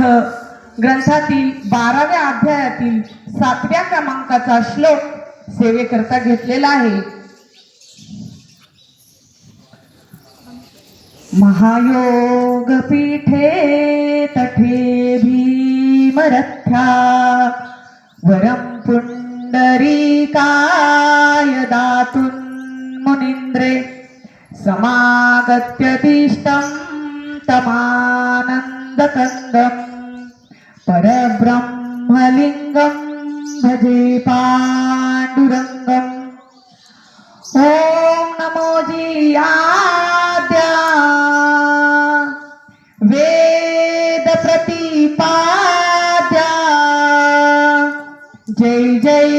ग्रंथ ग्रंथातील बाराव्या अध्यायातील सातव्या क्रमांकाचा श्लोक सेवेकरता घेतलेला आहे. महायोग पीठे तठे भीमरथ्या वरं पुण्डरीकाय दातुं मुनीन्द्रे समागत्यतिष्ठं तमानन्दकन्दम् परब्रह्मलिङ्गं भजे पाण्डुरङ्गम्। ॐ नमो जियाद्या। वेदप्रतिपाद्या। जय जय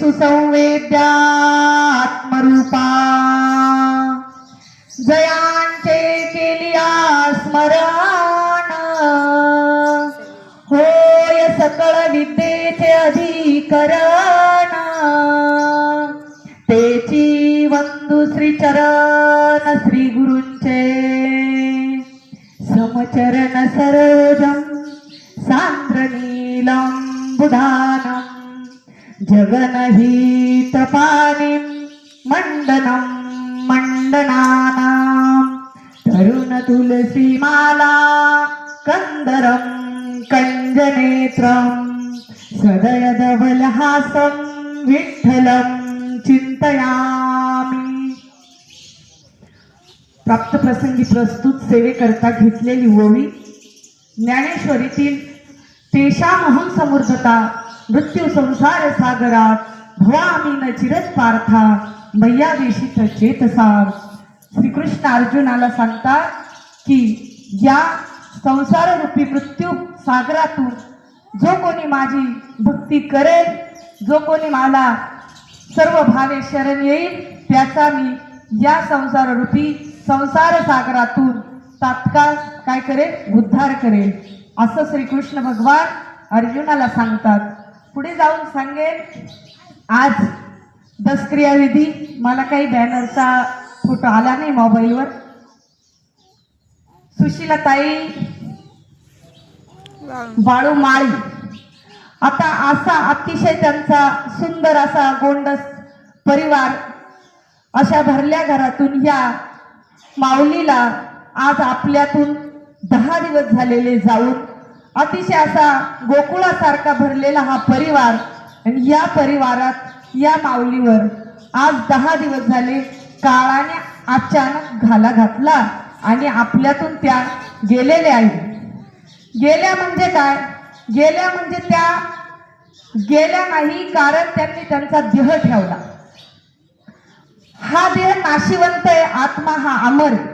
सुसंवेद्या। विद्येचे अधिकरण तेची वंदू श्री चरण श्री गुरुंचे. समचरण सरोजम सांद्र नीलम बुधानम जगनहित पाणिं मंडनं मंडनानां तरुण तुलसीमाला सदयदवलहासं विठ्ठलं चिंतयामि. प्राप्त प्रसंगी प्रस्तुत सेवेकरता घेतलेली ओवी ज्ञानेश्वरीतील तेषामहं समृद्धता मृत्यू संसार सागरात भवामी न चिरत पार्था मैया वेशित चेतसार. श्रीकृष्ण अर्जुनाला सांगतात की या संसाररूपी मृत्यू सागरातून जो कोणी माझी भक्ती करेल जो कोणी मला सर्व भावे शरण येईल त्याचा मी या संसार रूपी संसार सागरातून तात्काळ काय करेल? उद्धार करेल. असं श्रीकृष्ण भगवान अर्जुनाला सांगतात. पुढे जाऊन सांगेल आज दसक्रियाविधी मला काही बॅनरचा फोटो आला नाही मोबाईलवर. सुशीला ताई बाळू माळी आता असा अतिशय त्यांचा सुंदर असा गोंडस परिवार अशा भरल्या घरातून या माऊलीला आज आपल्यातून दहा दिवस झालेले जाऊन अतिशय असा गोकुळासारखा भरलेला हा परिवार आणि या परिवारात या माऊलीवर आज दहा दिवस झाले काळाने अचानक घाला घातला आणि आपल्यातून त्या गेलेल्या आहेत. गेल्या म्हणजे काय? गेल्या म्हणजे त्या गेल्या नाही कारण त्यांनी त्यांचा देह ठेवला. हा देह नाशिवंत आहे आत्मा हा अमर. आहे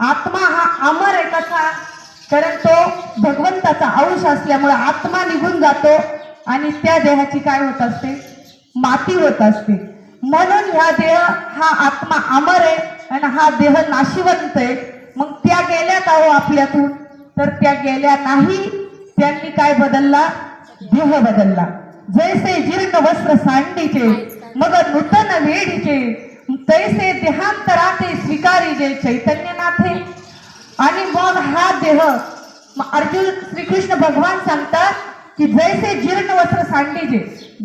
आत्मा हा अमर आहे कसा? कारण तो भगवंताचा अंश असल्यामुळे आत्मा निघून जातो आणि त्या देहाची काय होत असते? माती होत असते. म्हणून ह्या देह हा आत्मा अमर आहे आणि हा देह नाशिवंत आहे. मग त्या गेल्या का हो आपल्यातून. तर त्या गेल्या नाही. त्यांनी काय बदलला? देह बदलला. जैसे जीर्ण वस्त्र सांडीचे मग नूतन वेडीचे तैसे देहांतराचे स्वीकारीजे चैतन्यनाथे. आणि मग हा देह अर्जुन श्रीकृष्ण भगवान सांगतात की जैसे जीर्ण वस्त्र सांडीचे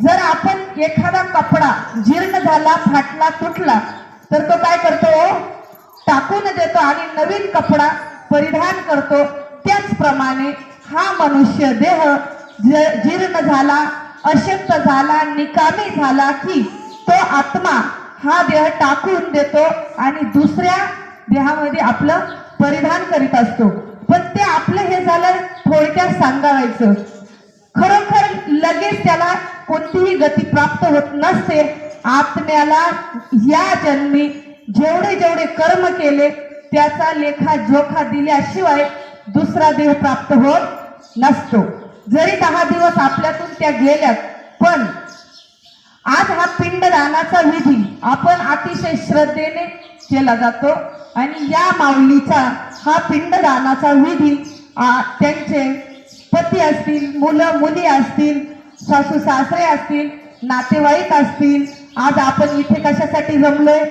जर आपण एखादा कपडा जीर्ण झाला फाटला तुटला तर तो काय करतो? टाकून देतो आणि नवीन कपडा परिधान करतो. त्याचप्रमाणे हा मनुष्य देह ज- जीर्ण झाला अशक्त झाला निकामी झाला की तो आत्मा हा देह टाकून देतो आणि दुसऱ्या देहामध्ये आपलं परिधान करीत असतो. पण ते आपलं हे झालं थोडक्यात सांगावायचं खरोखर लगेच त्याला कोणतीही गती प्राप्त होत नसते. आत्म्याला या जन्मी जेवढे जेवढे कर्म केले त्याचा लेखा जोखा दिल्याशिवाय दुसरा देह प्राप्त होत नसतो. जरी दहा दिवस आपल्यातून त्या गेल्यात पण आज हा पिंडदानाचा विधी आपण अतिशय श्रद्धेने केला जातो आणि या माऊलीचा हा पिंडदानाचा विधी त्यांचे पती असतील मुलं मुली असतील सासू सासरे असतील नातेवाईक असतील आज आपण इथे कशासाठी जमलोय?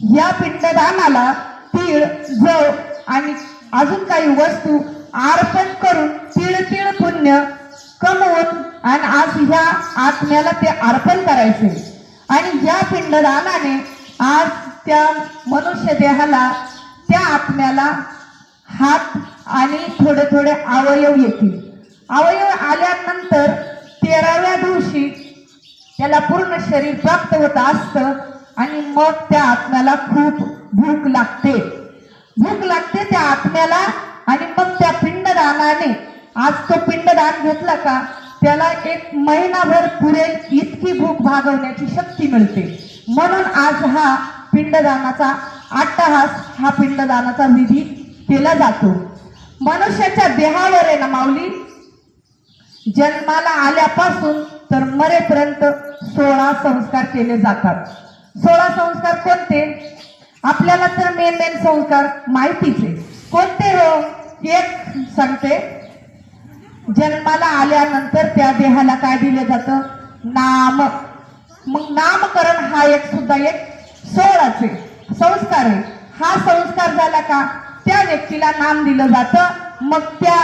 या पिंडदानाला तीळ जव आणि अजून काही वस्तू अर्पण करून पुण्य कमवून आणि आज ह्या आत्म्याला ते अर्पण करायचे. आणि या पिंडदानाने आज त्या मनुष्य देहाला त्या आत्म्याला हात आणि थोडे थोडे अवयव येतील. अवयव आल्यानंतर तेराव्या दिवशी त्याला पूर्ण शरीर प्राप्त होत असतं आणि मग त्या आत्म्याला खूप भूक लागते. भूक लागते त्या आत्म्याला आणि मग त्या पिंडदानाने. आज तो पिंडदान घेतला का त्याला एक महिनाभर पुरेल इतकी भूक भागवण्याची शक्ती मिळते. म्हणून आज हा पिंडदानाचा अट्टहास हा पिंडदानाचा विधी केला जातो. मनुष्याच्या देहावर आहे ना माऊली? जन्माला आल्यापासून तर मरेपर्यंत सोळा संस्कार केले जातात. सोळा संस्कार कोणते? आपल्याला तर मेन मेन संस्कार माहितीच आहे. कोणते हो एक सांगते. जन्माला आल्यानंतर त्या देहाला काय दिलं जातं? नाम. मग नामकरण हा एक सुद्धा एक सोळाचे संस्कार आहे. हा संस्कार झाला का? त्या व्यक्तीला नाम दिलं जातं. मग त्या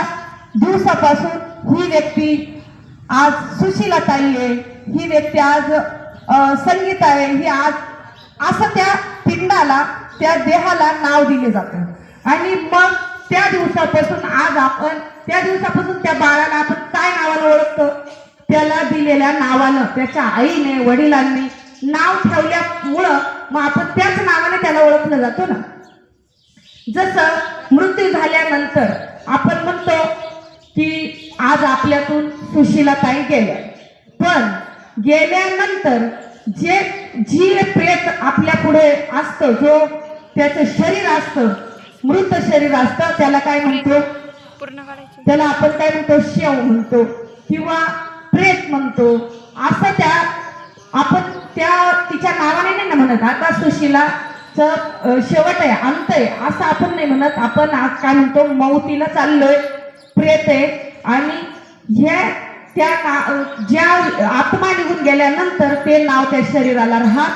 दिवसापासून ही व्यक्ती आज सुशीलाताई आहे. ही व्यक्ती आज संगीत आहे. ही आज असं त्या पिंडाला त्या देहाला नाव दिले जातं. आणि मग त्या दिवसापासून आज आपण त्या दिवसापासून त्या बाळाला आपण काय नावानं ओळखतो? त्याला दिलेल्या नावानं त्याच्या आईने वडिलांनी नाव ठेवल्यामुळं मग आपण त्याच नावाने त्याला ओळखलं जातो ना. जसं मृत्यू झाल्यानंतर आपण म्हणतो की आज आपल्यातून सुशीलाताई गेल्या. पण गेल्यानंतर जे जी प्रेत आपल्या पुढे असतं जो त्याचं शरीर असतं मृत शरीर असतं त्याला काय म्हणतो? त्याला आपण काय म्हणतो? शेव म्हणतो किंवा प्रेत म्हणतो. असं त्या आपण त्या तिच्या नावाने नाही ना म्हणत. आता सुशीला शेवट आहे अंत आहे असं आपण नाही म्हणत. आपण आज काय म्हणतो? मौतीला चाललोय प्रेत आहे. आणि ह्या त्या ना- ज्या आत्मा निघून गेल्यानंतर ते नाव त्या शरीराला राहत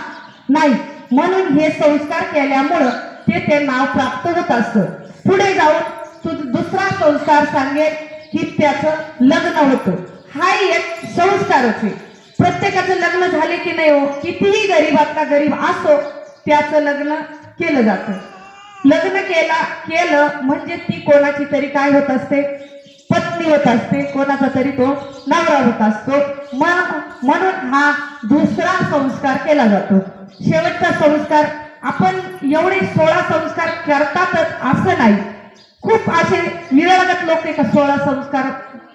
नाही. म्हणून हे संस्कार केल्यामुळं ते ते नाव प्राप्त होत असतं. पुढे जाऊन तू दुसरा संस्कार सांगेल की त्याचं लग्न होतं. हा एक संस्कारच आहे. प्रत्येकाचं लग्न झाले की नाही हो? कितीही गरीबातला गरीब असो त्याचं लग्न केलं जातं. लग्न केला केलं म्हणजे ती कोणाची तरी काय होत असते? पत्नी होत असते कोणाचा तरी तो नवरा होत असतो. मग म्हणून हा दुसरा संस्कार केला जातो. शेवटचा संस्कार आपण एवढे सोळा संस्कार करतातच असं नाही. खूप असे निरागत लोक एका सोळा संस्कार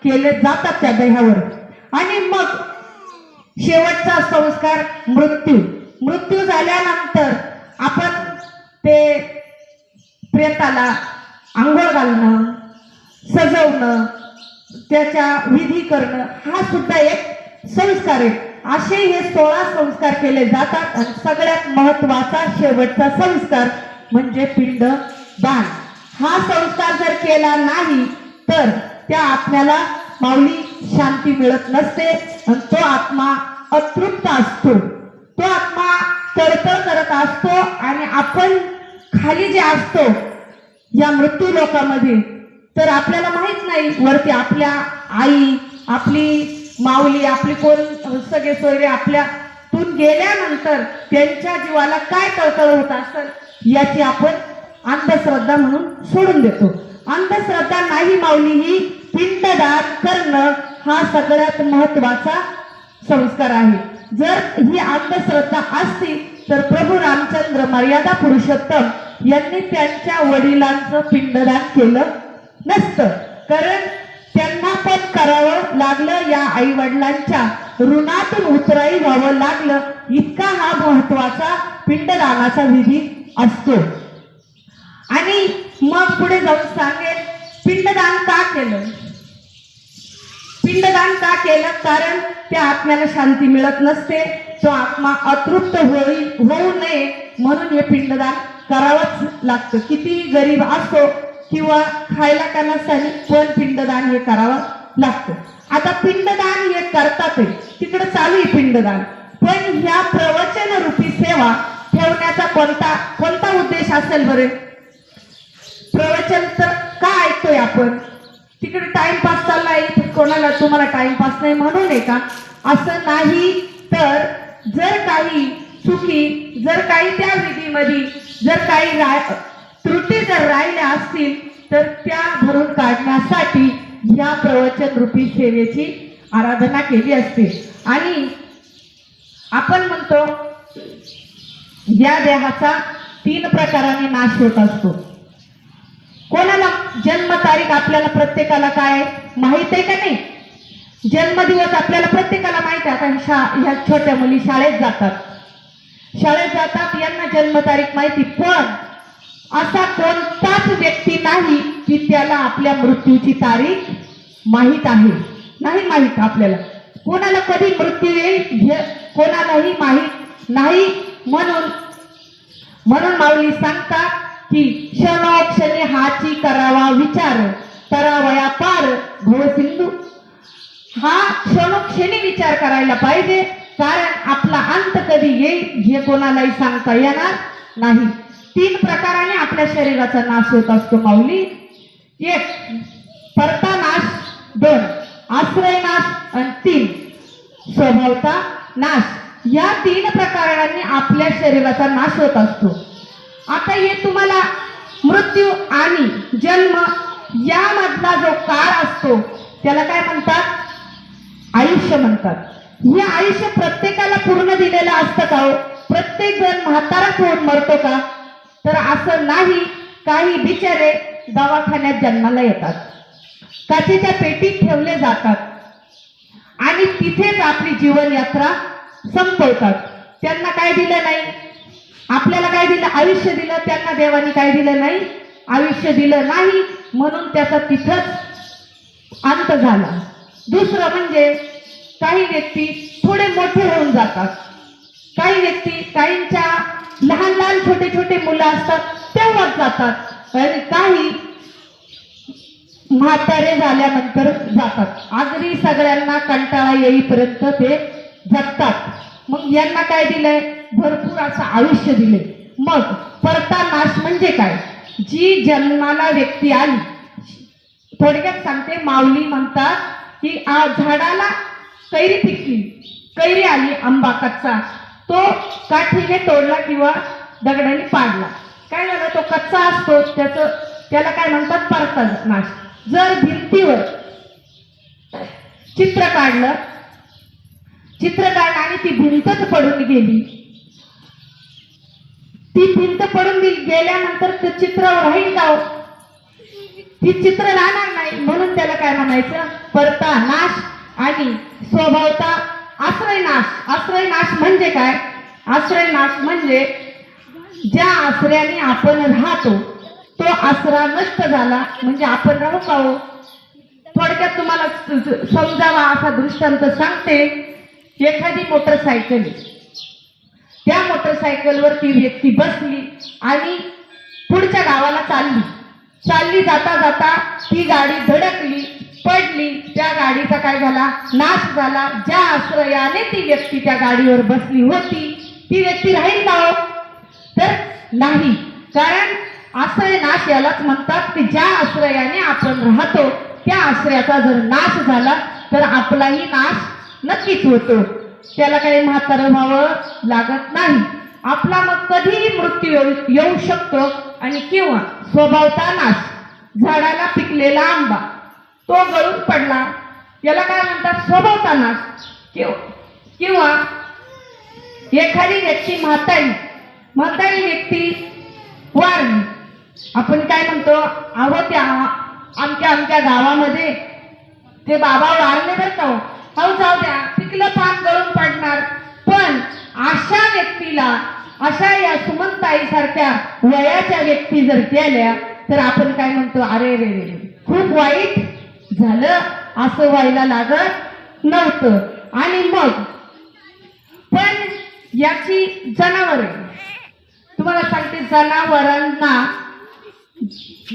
केले जातात त्या देहावर. आणि मग शेवटचा संस्कार मृत्यू. मृत्यू झाल्यानंतर आपण ते प्रेताला आंघोळ घालणं सजवणं त्याच्या विधी करणं हा सुद्धा एक संस्कार आहे. असे हे सोळा संस्कार केले जातात आणि सगळ्यात महत्त्वाचा शेवटचा संस्कार म्हणजे पिंड दान. हा संस्कार जर केला नाही तर त्या आत्म्याला माऊली शांती मिळत नसते आणि तो आत्मा अतृप्त असतो. तो आत्मा तळतळ करत असतो आणि आपण खाली जे असतो या मृत्यू लोकामध्ये तर आपल्याला माहीत नाही वरती आपल्या आई आपली माऊली आपली कोण सगळे सोयरे आपल्यातून गेल्यानंतर त्यांच्या जीवाला काय तळतळ होत असेल याची आपण अंधश्रद्धा म्हणून सोडून देतो. अंधश्रद्धा नाही माऊली ही पिंडदान करणं हा सगळ्यात महत्त्वाचा संस्कार आहे. जर ही अंधश्रद्धा असती तर प्रभू रामचंद्र मर्यादा पुरुषोत्तम यांनी त्यांच्या वडिलांचं पिंडदान केलं नसतं. कारण त्यांना पण करावं लागलं या आई वडिलांच्या ऋणातून उतराई व्हावं लागलं. इतका हा महत्त्वाचा पिंडदानाचा विधी असतो. आणि मग पुढे जाऊन सांगेल पिंडदान का केलं? पिंडदान का केलं? कारण त्या आत्म्याला शांती मिळत नसते. तो आत्मा अतृप्त होई होऊ नये म्हणून हे पिंडदान करावंच लागतं. किती गरीब असो किंवा खायला का नसताना पण पिंडदान हे करावं लागतं. आता पिंडदान हे करतात तिकडे चालू आहे पिंडदान. पण ह्या प्रवचन रूपी सेवा ठेवण्याचा कोणता कोणता उद्देश असेल बरे? प्रवचन तर का ऐकतोय आपण? तिकडे टाइमपास चाललाय कोणाला तुम्हाला टाइमपास नाही म्हणून आहे का? असं नाही तर जर काही चुकी जर काही त्या विधीमध्ये जर काही रा- त्रुटी जर राहिल्या असतील तर त्या भरून काढण्यासाठी ह्या प्रवचन रूपी सेवेची आराधना केली असते. आणि आपण म्हणतो या देहाचा तीन प्रकाराने नाश होत असतो. कोणाला जन्मतारीख आपल्याला प्रत्येकाला काय माहीत आहे का नाही? जन्मदिवस आपल्याला प्रत्येकाला माहीत आहे. आता शा ह्या छोट्या मुली शाळेत जातात. शाळेत जातात यांना जन्मतारीख माहिती पण असा कोणताच व्यक्ती नाही की त्याला आपल्या मृत्यूची तारीख माहीत आहे. नाही माहीत आपल्याला. कोणाला कधी मृत्यू येईल हे कोणालाही माहीत नाही. म्हणून म्हणून माऊली सांगतात की क्षणोक्षणी हाची करावा विचार करावया पार भवसिंधू. हा क्षणोक्षणी विचार करायला पाहिजे कारण आपला अंत कधी येईल हे कोणालाही सांगता येणार नाही. तीन प्रकाराने आपल्या शरीराचा नाश होत असतो माऊली. एक परता नाश दोन आश्रय नाश आणि तीन स्वभावता नाश. या तीन प्रकारांनी आपल्या शरीराचा नाश होत असतो. आता हे तुम्हाला मृत्यू आणि जन्म यामधला जो काळ असतो त्याला काय म्हणतात? आयुष्य म्हणतात. हे आयुष्य प्रत्येकाला पूर्ण दिलेलं असतं का हो? प्रत्येक जण म्हाताराच होऊन मरतो का? तर असं नाही काही बिचारे दवाखान्यात जन्माला येतात. काचेच्या पेटीत ठेवले जातात. आणि तिथेच आपली जीवनयात्रा संपवतात. त्यांना काय दिलं नाही? आपल्याला काय दिलं? आयुष्य दिलं. त्यांना देवाने काय दिलं नाही? आयुष्य दिलं नाही. म्हणून त्याचा तिथंच अंत झाला. दुसरं म्हणजे काही व्यक्ती थोडे मोठे होऊन जातात. काही व्यक्ती काहींच्या लहान लहान छोटे छोटे मुलं असतात तेव्हाच जातात. आणि काही म्हातारे झाल्यानंतर जातात. आगरी सगळ्यांना कंटाळा येईपर्यंत ते जगतात. मग यांना काय दिलंय? भरपूर असं आयुष्य दिले मग परता नाश म्हणजे काय? जी जन्माला व्यक्ती आली थोडक्यात सांगते माऊली म्हणतात की आ झाडाला कैरी पिकली. कैरी आली आंबा कच्चा. तो काठीने तोडला किंवा दगडाने पाडला. काय झालं? तो कच्चा असतो. त्याचं त्याला काय म्हणतात? परता नाश. जर भिंतीवर चित्र काढलं चित्र काढलं आणि ती भिंतच पडून गेली ती भिंत पडून गेल्यानंतर ते चित्र राहील का हो? ती चित्र राहणार नाही. म्हणून त्याला काय म्हणायचं? परता नाश आणि स्वभावता आश्रय नाश आश्रय नाश म्हणजे काय? आश्रय नाश म्हणजे ज्या आश्रयाने आपण राहतो तो आसरा नष्ट झाला म्हणजे आपण राहू का हो? थोडक्यात तुम्हाला समजावा असा दृष्टांत सांगते. एखादी मोटरसायकल त्या मोटरसायकलवर ती व्यक्ती बसली आणि पुढच्या गावाला चालली. चालली जाता जाता ती गाडी धडकली. पडली त्या गाडीचा काय झाला? नाश झाला. ज्या आश्रयाने ती व्यक्ती त्या गाडीवर बसली होती ती व्यक्ती राहील का हो? तर नाही. कारण आश्रय नाश यालाच म्हणतात की ज्या आश्रयाने आपण राहतो त्या आश्रयाचा जर नाश झाला तर आपलाही नाश नक्कीच होतो. त्याला काही म्हातारं व्हावं लागत नाही. आपला मग कधीही मृत्यू येऊ येऊ शकतो आणि किंवा स्वभावता नाश. झाडाला पिकलेला आंबा. तो गळून पडला. याला काय म्हणतात? स्वभावतानाच किंवा एखादी व्यक्ती म्हातारी म्हातारी व्यक्ती वारली. आपण काय म्हणतो? अहो त्या आमच्या आमच्या गावामध्ये. ते बाबा वारले बरं का हो. अहो जाऊ द्या. पिकलं पान गळून पडणार. पण अशा व्यक्तीला अशा या सुमनताईसारख्या वयाच्या व्यक्ती जर गेल्या तर आपण काय म्हणतो? अरे रे रे, खूप वाईट झालं. असं व्हायला लागत नव्हतं. आणि मग पण याची जनावर तुम्हाला सांगते जनावरांना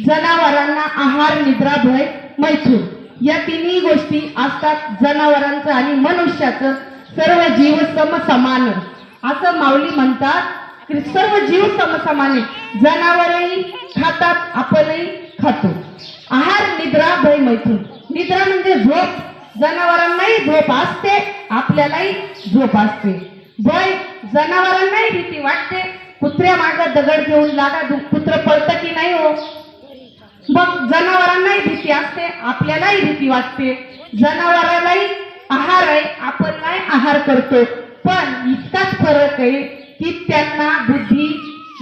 जनावरांना आहार निद्रा भय मैथून या तिन्ही गोष्टी असतात जनावरांचं आणि मनुष्याचं. सर्व जीव समसमान असं माऊली म्हणतात की सर्व जीव समसमाने जनावरही खातात आपणही खातो. आहार निद्रा भय मैथून. निद्रा म्हणजे झोप. जनावरांनाही झोप असते आपल्यालाही झोप असते. भय जनावरांनाही भीती वाटते. कुत्र्या माग दगड घेऊन लागा कुत्र पळतं की नाही हो? मग जनावरांनाही भीती असते आपल्यालाही भीती वाटते. जनावरालाही आहार आहे आपण नाही आहार करतो. पण इतकाच फरक आहे की त्यांना बुद्धी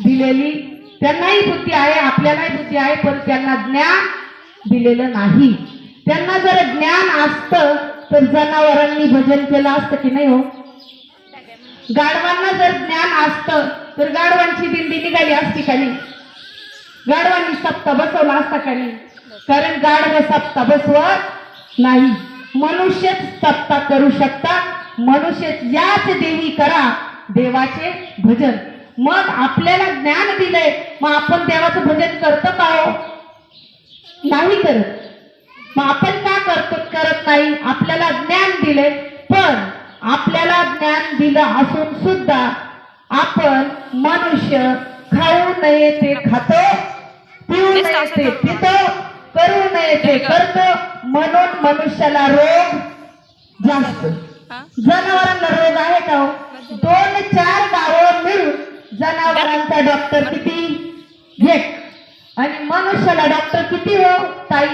दिलेली त्यांनाही बुद्धी आहे आपल्यालाही बुद्धी आहे पण त्यांना ज्ञान दिलेलं नाही. त्यांना जर ज्ञान असतं तर जनावरांनी भजन केलं असतं की नाही हो? गाढवांना जर ज्ञान असतं तर गाढवांची दिंडी निघाली असती का नाही? गाढवांनी सप्ता बसवला असता का नाही? कारण गाढव सप्ता बसवत नाही. मनुष्यच सप्ता करू शकता. मनुष्यच याच देवी करा देवाचे भजन. मग आपल्याला ज्ञान दिलंय मग आपण देवाचं भजन करतो का हो? नाही करत. मग आपण का करतो करत नाही? आपल्याला ज्ञान दिले पण आपल्याला ज्ञान दिलं असून सुद्धा आपण मनुष्य खाऊ नये ते खातो पिऊ नये ते पितो करू नये ते करतो. म्हणून मनुष्याला रोग जास्त. जनावरांना रोग आहे का हो? दोन चार गावं जनावरांचा डॉक्टर किती? एक. आणि मनुष्याला डॉक्टर किती हो ताई?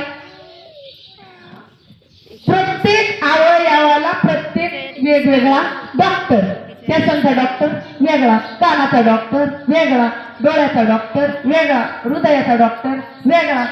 प्रत्येक अवयवाला प्रत्येक वेगवेगळा डॉक्टर केसांचा डॉक्टर वेगळा कानाचा डॉक्टर वेगळा डोळ्याचा डॉक्टर वेगळा हृदयाचा डॉक्टर वेगळा.